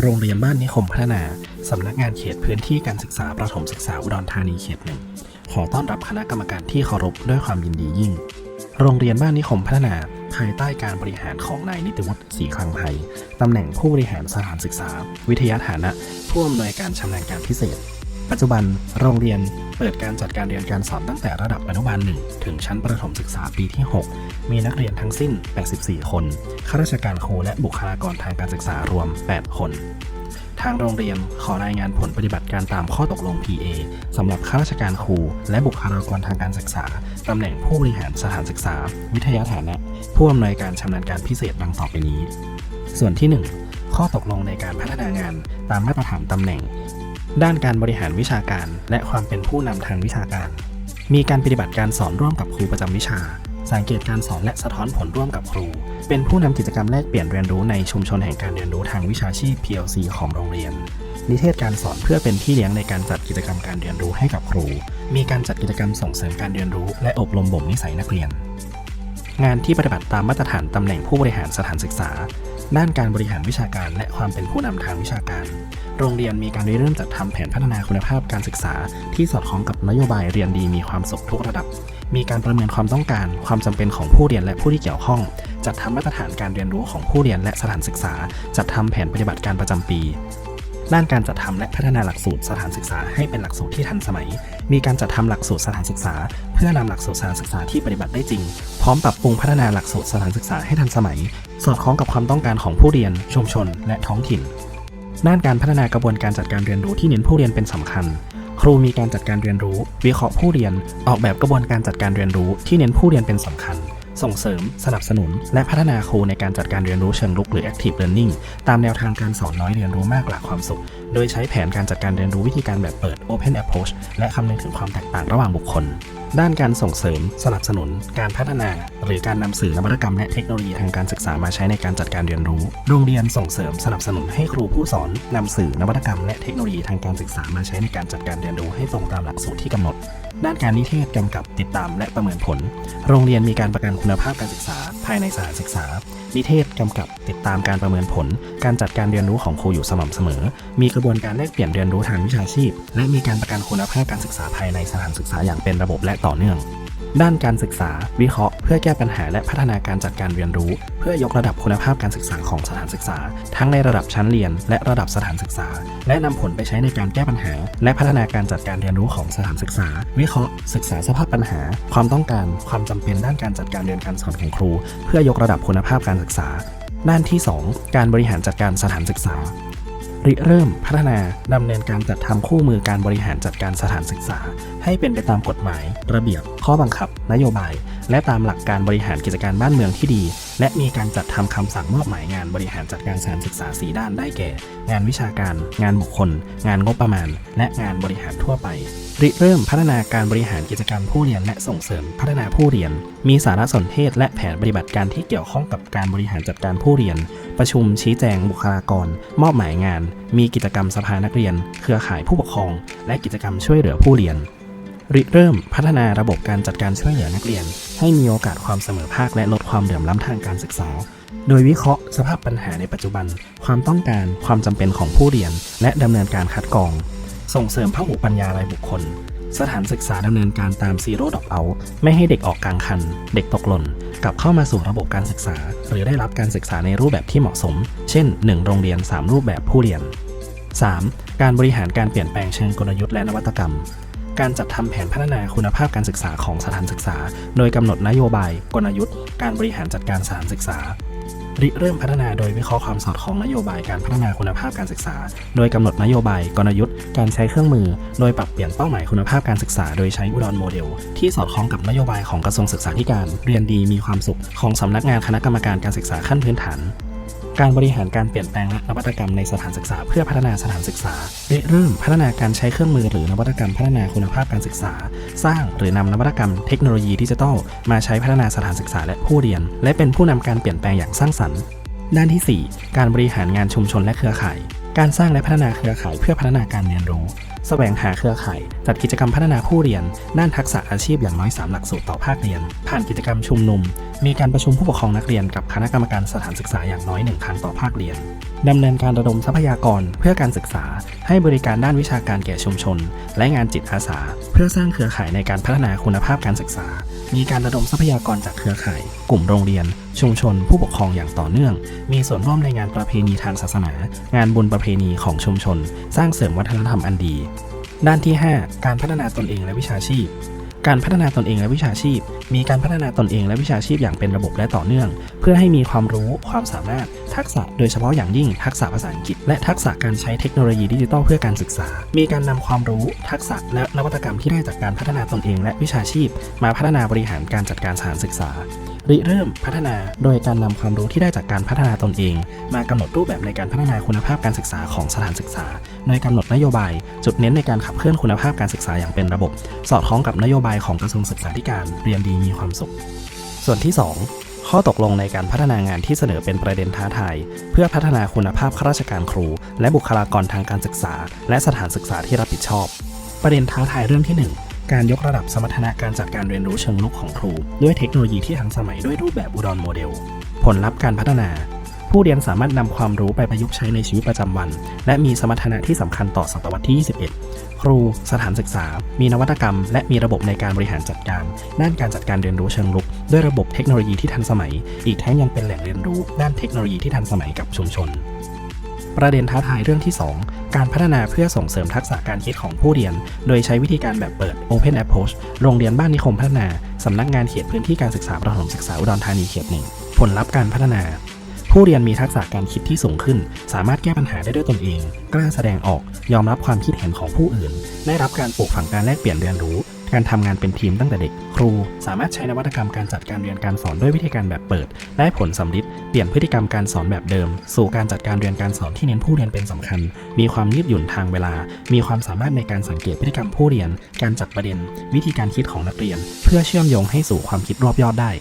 โรงเรียนบ้านนิคมพัฒนา สำนักงานเขตพื้นที่การศึกษาประถมศึกษาอุดรธานีเขตหนึ่งขอต้อนรับคณะกรรมการที่เคารพด้วยความยินดียิ่ง โรงเรียนบ้านนิคมพัฒนา ภายใต้การบริหารของนายนิติวุฒิศรีคลังไทยตำแหน่งผู้บริหารสถานศึกษา วิทยาฐานะ ผู้อำนวยการชำนาญการพิเศษ ปัจจุบันโรงเรียนเปิดการจัดการเรียนการสอนตั้งแต่ระดับอนุบาล1ถึงชั้นประถมศึกษาปีที่ 6 มีนักเรียนทั้งสิ้น 84 คน ข้าราชการครูและบุคลากรทางการศึกษารวม 8 คน ทางโรงเรียนขอรายงานผลปฏิบัติการตามข้อตกลง PA สำหรับข้าราชการครู และบุคลากรทางการศึกษาตำแหน่งผู้บริหารสถานศึกษา วิทยาฐานะผู้อำนวยการชำนาญการพิเศษดังต่อไปนี้ ส่วนที่ 1 ข้อตกลงในการพัฒนางานตามมาตรฐานตำแหน่ง ด้านการบริหารวิชาการ และความเป็นผู้นำทางวิชาการ มีการปฏิบัติการสอนร่วมกับครูประจำวิชา สังเกตการสอนและสะท้อนผลร่วมกับครู เป็นผู้นำกิจกรรมแลกเปลี่ยนเรียนรู้ในชุมชนแห่งการเรียนรู้ทางวิชาชีพ PLC ของโรงเรียน นิเทศการสอนเพื่อเป็นที่เลี้ยงในการจัดกิจกรรมการเรียนรู้ให้กับครู มีการจัดกิจกรรมส่งเสริมการเรียนรู้ และอบรมบ่มนิสัยนักเรียน งานที่ปฏิบัติตามมาตรฐานตำแหน่งผู้บริหารสถานศึกษา ด้านการบริหารวิชาการและความเป็นผู้นำทางวิชาการ โรงเรียนมีการเริ่มจัดทำแผนพัฒนาคุณภาพการศึกษา ที่สอดคล้องกับนโยบายเรียนดีมีความสุขทุกระดับ มีการประเมินความต้องการ ความจำเป็นของผู้เรียนและผู้ที่เกี่ยวข้อง จัดทำมาตรฐานการเรียนรู้ของผู้เรียนและสถานศึกษา จัดทำแผนปฏิบัติการประจำปี ด้านการจัดทำและพัฒนาหลักสูตรสถานศึกษาให้เป็นหลักสูตรที่ทันสมัย มีการจัดทำหลักสูตรสถานศึกษา เพื่อนำหลักสูตรสถานศึกษาที่ปฏิบัติได้จริง พร้อมปรับปรุงพัฒนาหลักสูตรสถานศึกษาให้ทันสมัย สอดคล้องกับความต้องการของผู้เรียน ชุมชน และท้องถิ่น ด้านการพัฒนากระบวนการจัดการเรียนรู้ที่เน้นผู้เรียนเป็นสำคัญ ครูมีการจัดการเรียนรู้ วิเคราะห์ผู้เรียน ออกแบบกระบวนการจัดการเรียนรู้ที่เน้นผู้เรียนเป็นสำคัญ ส่งเสริม สนับสนุน และพัฒนาครูในการจัดการเรียนรู้เชิงลุกหรือ active learning ตามแนวทางการสอนน้อยเรียนรู้มากหลากความสุขโดยใช้แผนการจัดการเรียนรู้วิธีการแบบเปิด open approach และคำนึงถึงความแตกต่างระหว่างบุคคล ด้านการส่งเสริม สนับสนุน การพัฒนา หรือการนำสื่อนวัตกรรมและเทคโนโลยีทางการศึกษามาใช้ในการจัดการเรียนรู้ โรงเรียนส่งเสริมสนับสนุนให้ครูผู้สอนนำสื่อนวัตกรรมและเทคโนโลยีทางการศึกษามาใช้ในการจัดการเรียนรู้ให้ตรงตามหลักสูตรที่กำหนดด้านการนิเทศกำกับติดตามและประเมินผล โรงเรียนมีการประกันคุณภาพการศึกษาภายในสถานศึกษา นิเทศกำกับติดตามการประเมินผล การจัดการเรียนรู้ของครูอยู่สม่ำเสมอ มีกระบวนการแลกเปลี่ยนเรียนรู้ทางวิชาชีพ และมีการประกันคุณภาพการศึกษาภายในสถานศึกษาอย่างเป็นระบบและต่อเนื่อง ด้านการศึกษา วิเคราะห์เพื่อแก้ปัญหาและพัฒนาการจัดการเรียนรู้ เพื่อยกระดับคุณภาพการศึกษาของสถานศึกษา ทั้งในระดับชั้นเรียน และระดับสถานศึกษา และนำผลไปใช้ในการแก้ปัญหา และพัฒนาการจัดการเรียนรู้ของสถานศึกษา วิเคราะห์ ศึกษาสภาพปัญหา ความต้องการ ความจำเป็นด้านการจัดการเรียนการสอนของครู เพื่อยกระดับคุณภาพการศึกษา ด้านที่ 2 การบริหารจัดการสถานศึกษา ริเริ่มพัฒนาดำเนินการจัดทำคู่มือการบริหารจัดการสถานศึกษา ให้เป็นไปตามกฎหมาย ระเบียบ ข้อบังคับ นโยบาย และตามหลักการบริหารกิจการบ้านเมืองที่ดี และมีการจัดทำคำสั่งมอบหมายงานบริหารจัดการสถานศึกษา 4 ด้านได้แก่ งานวิชาการ งานบุคคล งานงบประมาณ และงานบริหารทั่วไปริเริ่มพัฒนาการบริหารกิจกรรมผู้เรียนและส่งเสริมพัฒนาผู้เรียน มีสารสนเทศและแผนปฏิบัติการที่เกี่ยวข้องกับการบริหารจัดการผู้เรียน ประชุมชี้แจงบุคลากร มอบหมายงาน มีกิจกรรมสภานักเรียน เครือข่ายผู้ปกครอง และกิจกรรมช่วยเหลือผู้เรียน ริเริ่มพัฒนาระบบการจัดการช่วยเหลือนักเรียน ให้มีโอกาสความเสมอภาคและลดความเหลื่อมล้ำทางการศึกษา โดยวิเคราะห์สภาพปัญหาในปัจจุบัน ความต้องการ ความจำเป็นของผู้เรียน และดำเนินการคัดกรอง ส่งเสริมพหุปัญญารายบุคคล สถานศึกษาดำเนินการตาม Zero Drop Out ไม่ให้เด็กออกกลางคัน เด็กตกหล่น กลับเข้ามาสู่ระบบการศึกษา หรือได้รับการศึกษาในรูปแบบที่เหมาะสม เช่น 1 โรงเรียน 3 รูปแบบผู้เรียน 3. การบริหารการเปลี่ยนแปลงเชิงกลยุทธ์และนวัตกรรม การจัดทำแผนพัฒนาคุณภาพการศึกษาของสถานศึกษา โดยกำหนดนโยบาย กลยุทธ์ การบริหารจัดการสถานศึกษา ริเริ่มพัฒนาโดยวิเคราะห์ความสอดคล้องนโยบายการพัฒนาคุณภาพการศึกษา โดยกำหนดนโยบายกลยุทธ์ การใช้เครื่องมือ โดยปรับเปลี่ยนเป้าหมายคุณภาพการศึกษา โดยใช้อุดรโมเดล ที่สอดคล้องกับนโยบายของกระทรวงศึกษาธิการ เรียนดีมีความสุขของสำนักงานคณะกรรมการการศึกษาขั้นพื้นฐาน การบริหารการเปลี่ยนแปลงและนวัตกรรมในสถานศึกษา เพื่อพัฒนาสถานศึกษาริเริ่มพัฒนาการใช้เครื่องมือหรือนวัตกรรมพัฒนาคุณภาพการศึกษา สร้างหรือนำนวัตกรรมเทคโนโลยีดิจิทัลมาใช้พัฒนาสถานศึกษาและผู้เรียน และเป็นผู้นำการเปลี่ยนแปลงอย่างสร้างสรรค์ ด้านที่ 4 การบริหารงานชุมชนและเครือข่าย การสร้างและพัฒนาเครือข่ายเพื่อพัฒนาการเรียนรู้ แสวงหาเครือข่ายจัดกิจกรรมพัฒนาผู้เรียน ด้านทักษะอาชีพอย่างน้อย 3 หลักสูตรต่อภาคเรียน ผ่านกิจกรรมชุมนุม มีการประชุมผู้ปกครองนักเรียนกับคณะกรรมการสถานศึกษาอย่างน้อยหนึ่งครั้งต่อภาคเรียนดำเนินการระดมทรัพยากรเพื่อการศึกษา ให้บริการด้านวิชาการแก่ชุมชน และงานจิตอาสา เพื่อสร้างเครือข่ายในการพัฒนาคุณภาพการศึกษา มีการระดมทรัพยากรจากเครือข่าย กลุ่มโรงเรียน ชุมชน ผู้ปกครองอย่างต่อเนื่อง มีส่วนร่วมในงานประเพณีทางศาสนา งานบุญประเพณีของชุมชน สร้างเสริมวัฒนธรรมอันดี ด้านที่ 5 การพัฒนาตนเองและวิชาชีพ การพัฒนาตนเองและวิชาชีพ มีการพัฒนาตนเองและวิชาชีพอย่างเป็นระบบและต่อเนื่อง เพื่อให้มีความรู้ความสามารถ ทักษะโดยเฉพาะอย่างยิ่งทักษะภาษาอังกฤษ และทักษะการใช้เทคโนโลยีดิจิทัลเพื่อการศึกษา มีการนำความรู้ทักษะและนวัตกรรมที่ได้จากการพัฒนาตนเองและวิชาชีพ มาพัฒนาบริหารการจัดการสถานศึกษา ริเริ่มพัฒนา โดยการนำความรู้ที่ได้จากการพัฒนาตนเอง มากำหนดรูปแบบในการพัฒนาคุณภาพการศึกษาของสถานศึกษา โดยกำหนดนโยบาย จุดเน้นในการขับเคลื่อนคุณภาพการศึกษาอย่างเป็นระบบ สอดคล้องกับนโยบายของกระทรวงศึกษาธิการเรียนดีมีความสุข ส่วนที่ 2ข้อตกลงในการพัฒนางานที่เสนอเป็นประเด็นท้าทายเพื่อพัฒนาคุณภาพข้าราชการครู และบุคลากรทางการศึกษา และสถานศึกษาที่รับผิดชอบ ประเด็นท้าทายเรื่องที่ 1 การยกระดับสมรรถนะการจัดการเรียนรู้เชิงลุกของครู ด้วยเทคโนโลยีที่ทันสมัยด้วยรูปแบบอุดรโมเดล ผลลัพธ์การพัฒนา ผู้เรียนสามารถนำความรู้ไปประยุกต์ใช้ในชีวิตประจำวัน และมีสมรรถนะที่สำคัญต่อศตวรรษที่ 21 ครู สถานศึกษา มีนวัตกรรม และมีระบบในการบริหารจัดการ ด้านการจัดการเรียนรู้เชิงลุก ด้วยระบบเทคโนโลยีที่ทันสมัย อีกทั้งยังเป็นแหล่งเรียนรู้ด้านเทคโนโลยีที่ทันสมัยกับชุมชน ประเด็นท้าทายเรื่องที่ 2 การพัฒนาเพื่อส่งเสริมทักษะการคิดของผู้เรียน โดยใช้วิธีการแบบเปิด Open Approach โรงเรียนบ้านนิคมพัฒนา สำนักงานเขตพื้นที่การศึกษาประถมศึกษาอุดรธานีเขตหนึ่งผลลัพธ์การพัฒนา ผู้เรียนมีทักษะการคิดที่สูงขึ้น สามารถแก้ปัญหาได้ด้วยตนเอง กล้าแสดงออก ยอมรับความคิดเห็นของผู้อื่น ได้รับการปลูกฝังการแลกเปลี่ยนเรียนรู้ การทำงานเป็นทีมตั้งแต่เด็ก ครูสามารถใช้นวัตกรรมการจัดการเรียนการสอนด้วยวิธีการแบบเปิด ได้ผลสำลิดเปลี่ยนพฤติกรรมการสอนแบบเดิม สู่การจัดการเรียนการสอนที่เน้นผู้เรียนเป็นสำคัญ มีความยืดหยุ่นทางเวลา มีความสามารถในการสังเกตพฤติกรรมผู้เรียน การจัดประเด็น วิธีการคิดของนักเรียน เพื่อเชื่อมโยงให้สู่ความคิดรอบยอดได้